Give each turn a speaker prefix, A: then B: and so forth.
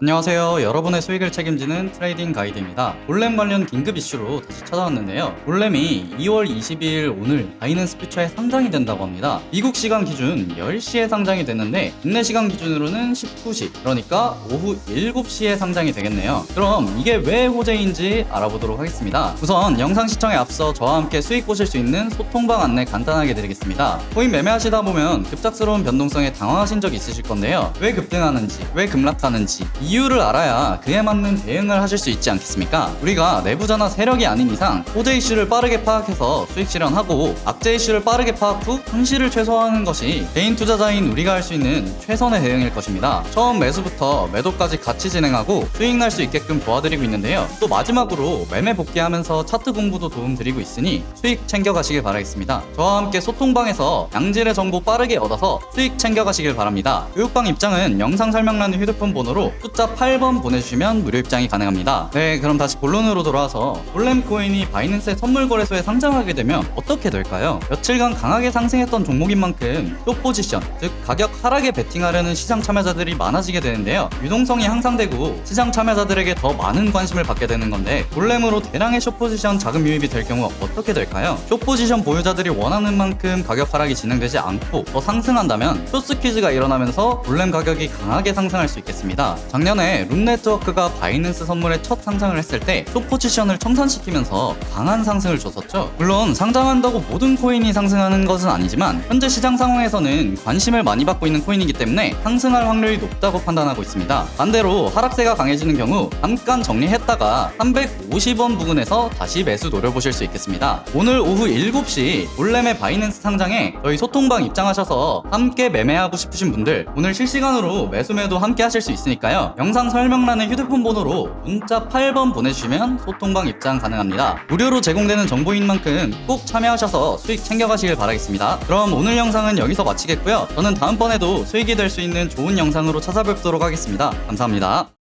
A: 안녕하세요. 여러분의 수익을 책임지는 트레이딩 가이드입니다. 볼렘 관련 긴급 이슈로 다시 찾아왔는데요. 볼렘이 2월 22일 오늘 바이낸스 퓨처에 상장이 된다고 합니다. 미국 시간 기준 10시에 상장이 됐는데 국내 시간 기준으로는 19시, 그러니까 오후 7시에 상장이 되겠네요. 그럼 이게 왜 호재인지 알아보도록 하겠습니다. 우선 영상 시청에 앞서 저와 함께 수익 보실 수 있는 소통방 안내 간단하게 드리겠습니다. 코인 매매하시다 보면 급작스러운 변동성에 당황하신 적 있으실 건데요. 왜 급등하는지, 왜 급락하는지 이유를 알아야 그에 맞는 대응을 하실 수 있지 않겠습니까? 우리가 내부자나 세력이 아닌 이상 호재 이슈를 빠르게 파악해서 수익 실현하고 악재 이슈를 빠르게 파악 후 상실을 최소화하는 것이 개인 투자자인 우리가 할 수 있는 최선의 대응일 것입니다. 처음 매수부터 매도까지 같이 진행하고 수익 날 수 있게끔 도와드리고 있는데요. 또 마지막으로 매매 복귀하면서 차트 공부도 도움드리고 있으니 수익 챙겨가시길 바라겠습니다. 저와 함께 소통방에서 양질의 정보 빠르게 얻어서 수익 챙겨가시길 바랍니다. 교육방 입장은 영상 설명란의 휴대폰 번호로 숫자 8번 보내주시면 무료 입장이 가능합니다. 네, 그럼 다시 본론으로 돌아와서 볼렘 코인이 바이낸스의 선물 거래소에 상장하게 되면 어떻게 될까요? 며칠간 강하게 상승했던 종목인 만큼 또 포지션, 즉 가격 하락에 베팅하려는 시장 참여자들이 많아지게 되는데요. 유동성이 향상되고 시장 참여자들에게 더 많은 관심을 받게 되는 건데 볼렘으로 대량의 숏 포지션 자금 유입이 될 경우 어떻게 될까요? 숏 포지션 보유자들이 원하는 만큼 가격 하락이 진행되지 않고 더 상승한다면 숏스퀴즈가 일어나면서 볼렘 가격이 강하게 상승할 수 있겠습니다. 작년 에 룸네트워크가 바이낸스 선물에 첫 상장을 했을 때 숏포지션을 청산시키면서 강한 상승을 줬었죠. 물론 상장한다고 모든 코인이 상승하는 것은 아니지만 현재 시장 상황에서는 관심을 많이 받고 있는 코인이기 때문에 상승할 확률이 높다고 판단하고 있습니다. 반대로 하락세가 강해지는 경우 잠깐 정리했다가 350원 부근에서 다시 매수 노려보실 수 있겠습니다. 오늘 오후 7시 볼렘의 바이낸스 상장에 저희 소통방 입장하셔서 함께 매매하고 싶으신 분들 오늘 실시간으로 매수매도 함께 하실 수 있으니까요. 영상 설명란에 휴대폰 번호로 문자 8번 보내주시면 소통방 입장 가능합니다. 무료로 제공되는 정보인 만큼 꼭 참여하셔서 수익 챙겨가시길 바라겠습니다. 그럼 오늘 영상은 여기서 마치겠고요. 저는 다음번에도 수익이 될 수 있는 좋은 영상으로 찾아뵙도록 하겠습니다. 감사합니다.